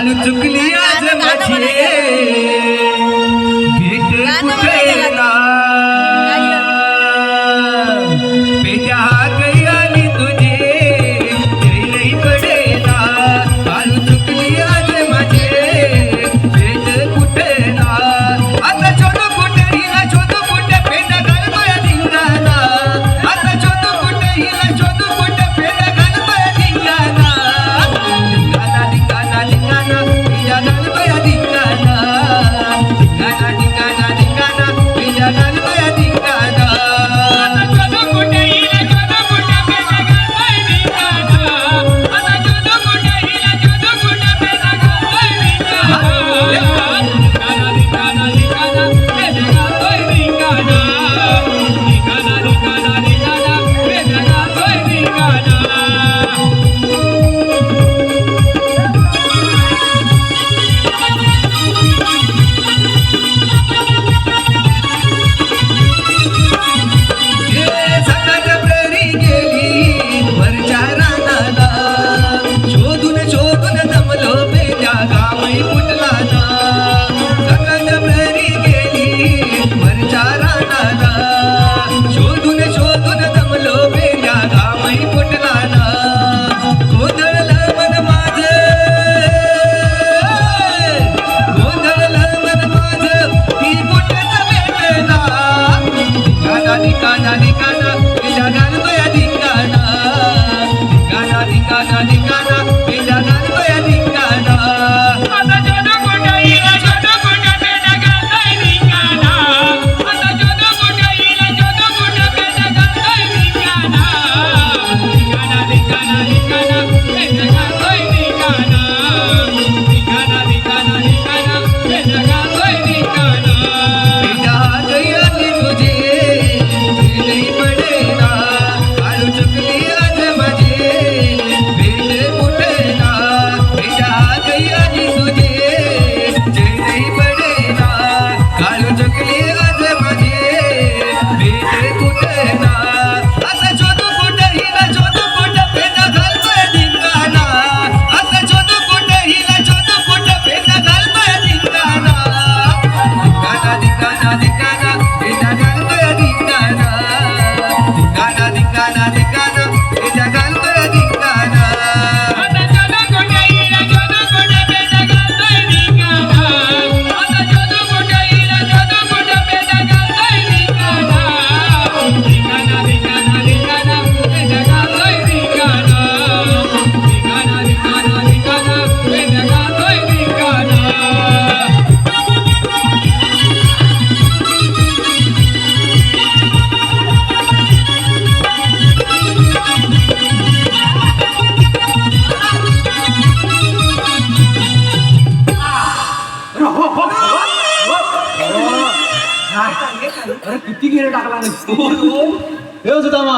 ನಾನು ಚುಕ್ಲಿಯ धिकाना धिकाना धिकाना धिकाना धिकाना अरे किती गिरे टाकला नाही दोन दोन हे सुदामा